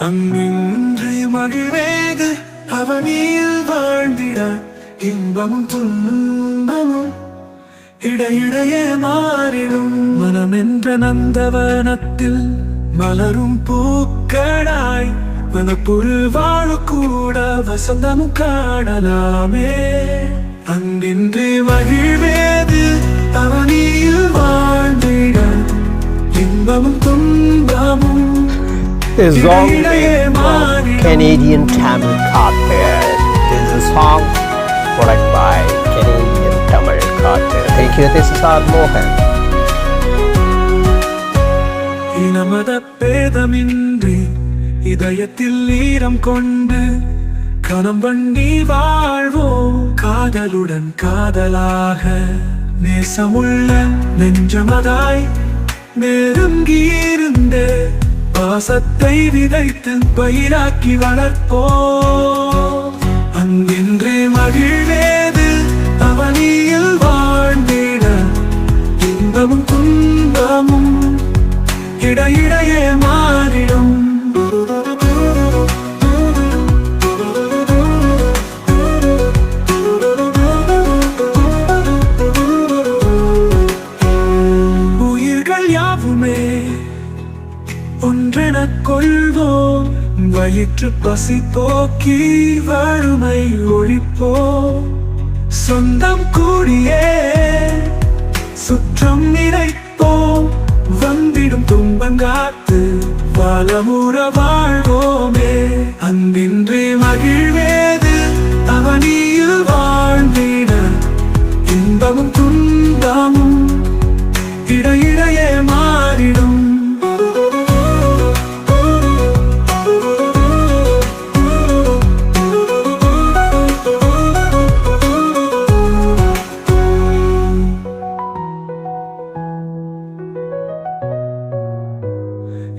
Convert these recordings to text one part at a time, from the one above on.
அங்கின்றி மகிழ்வேது அவனியில் வாழ்ந்திட இன்பமும் துன்பமும் இடையிடையே மாறிடும். மனம் என்ற நந்தவனத்தில் மலரும் பூக்களாய் மனப்புள் வாழக்கூட வசந்தமும் காணலாமே. அங்கின்றி மகிழ்வே Song of Canadian Tamil Cartel. This is a song produced by Canadian Tamil Cartel. Thank you. This is our Mohan. இனமத பேதமின்றி இதயத்தில் ஈரம் கொண்டு கணம் பண்ணி வாழ்வோம் காதலுடன் காதலாக நேசமுள்ள நெஞ்சமதாய் நெருங்கியிருந்து பாசத்தை விதைத்து பயிராக்கி வளர்ப்போ அங்கென்றே மகிழ்வேது அவனியில் வாழ்ந்திட. இன்பமும் துன்பமும் இடையிடையே மாறிடும். உயிர்கள் யாவுமே ஒன்றெனக் கொள்வோம் வயிற்று பசி போக்கி வறுமை ஒழிப்போம். சொந்தம் கூடியே சுற்றம் நினைப்போம் வந்திடும் துன்பங்காத்து பலமுற வாழ்வோமே. அன்பின்றி மகிழ்வே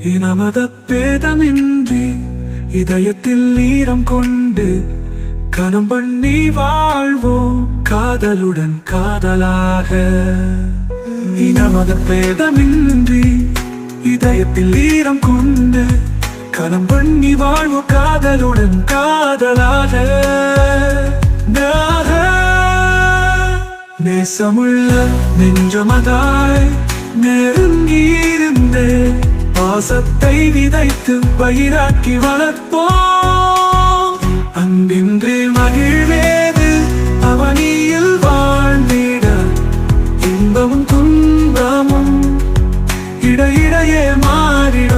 இனமத பேதமின்றி இதயத்தில் ஈரம் கொண்டு கணம் பண்ணி வாழ்வோம் காதலுடன் காதலாக இனமத பேதமின்றி இதயத்தில் ஈரம் கொண்டு கணம் பண்ணி வாழ்வோம் காதலுடன் காதலாக நேசமுள்ள நெஞ்சமதாய் நெருங்கியிருந்தேன் பாசத்தை விதைத்து பயிராக்கி வளர்ப்போம். அன்பின்றி மகிழ்வேது அவனியில் வாழ்ந்திட. இன்பமும் துன்பமும் இடையிடையே மாறிடும்.